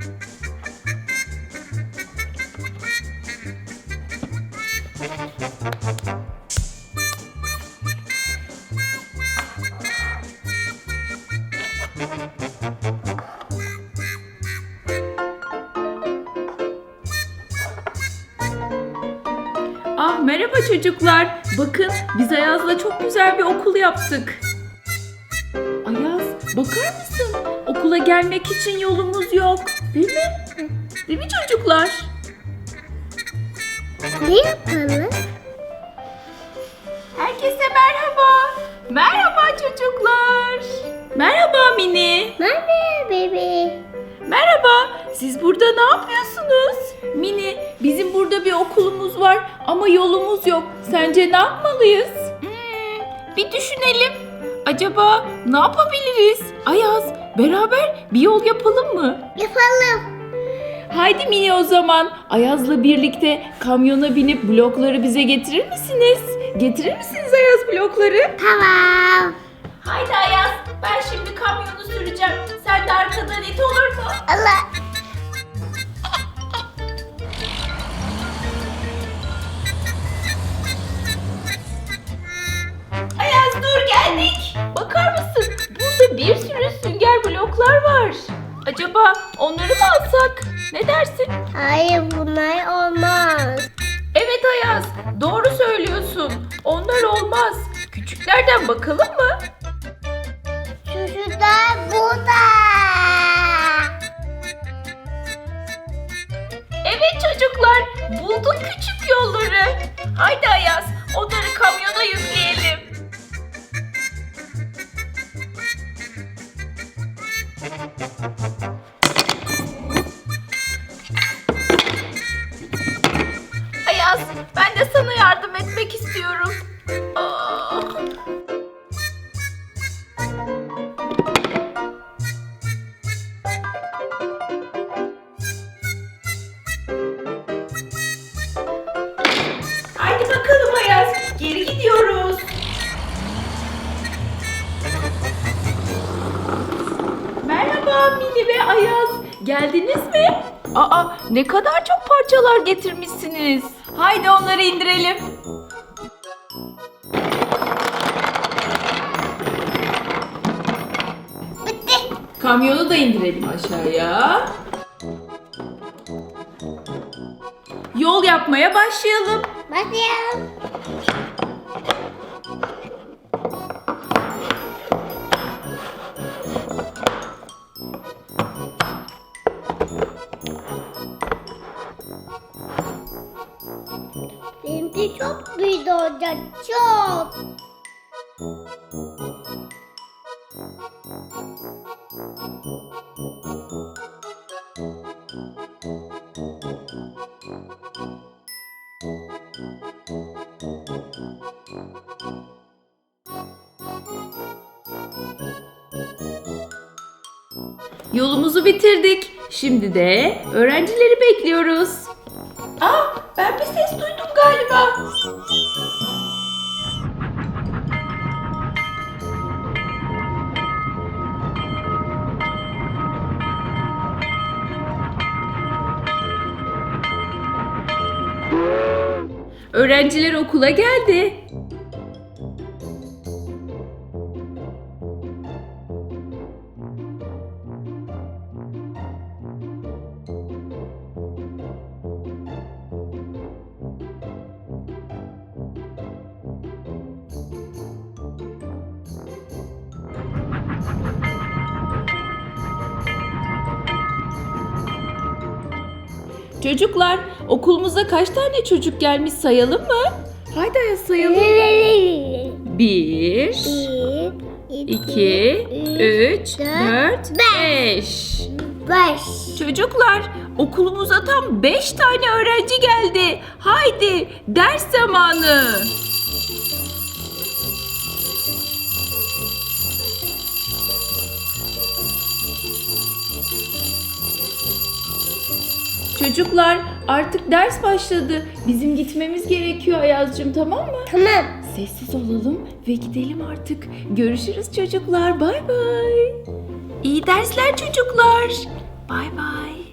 Ah merhaba çocuklar. Bakın biz Ayaz'la çok güzel bir okul yaptık. Ayaz bakar mısın? Okula gelmek için yolumuz yok. Değil mi? Değil mi çocuklar? Ne yapalım? Herkese merhaba. Merhaba çocuklar. Merhaba Mini. Merhaba bebe. Merhaba. Siz burada ne yapıyorsunuz? Mini, bizim burada bir okulumuz var ama yolumuz yok. Sence ne yapmalıyız? Hmm, bir düşünelim. Acaba ne yapabiliriz? Ayaz, beraber bir yol yapalım mı? Yapalım. Haydi Mini o zaman. Ayaz'la birlikte kamyona binip blokları bize getirir misiniz? Getirir misiniz Ayaz blokları? Tamam. Haydi Ayaz, ben şimdi kamyonu süreceğim. Sen de arkadan it olur mu? Allah. Ayaz dur geldik. Bakar mısın? Burada bir sürü. Acaba onları mı alsak? Ne dersin? Hayır bunlar olmaz. Evet Ayaz, doğru söylüyorsun. Onlar olmaz. Küçüklerden bakalım mı? Çocuklar burada. Evet çocuklar, bulduk küçük yolları. Haydi Ayaz, onları Ayaz, ben de sana yardım etmek istiyorum. Haydi bakalım Ayaz, geri gidiyoruz. Merhaba Mini ve Ayaz. Geldiniz mi? Aa ne kadar çok parçalar getirmişsiniz. Haydi onları indirelim. Bitti. Kamyonu da indirelim aşağıya. Yol yapmaya başlayalım. Başlayalım. Benimki çok büyük olacak. Çok. Yolumuzu bitirdik. Şimdi de öğrencileri bekliyoruz. Aa, ben bir ses duydum galiba. Öğrenciler okula geldi. Çocuklar, okulumuza kaç tane çocuk gelmiş sayalım mı? Haydi sayalım. Bir, Bir, iki, üç, dört, dört, beş. beş. Çocuklar, okulumuza tam beş tane öğrenci geldi. Haydi, ders zamanı. Çocuklar, artık ders başladı. Bizim gitmemiz gerekiyor Ayaz'cığım, tamam mı? Tamam. Sessiz olalım ve gidelim artık. Görüşürüz çocuklar. Bay bay. İyi dersler çocuklar. Bay bay.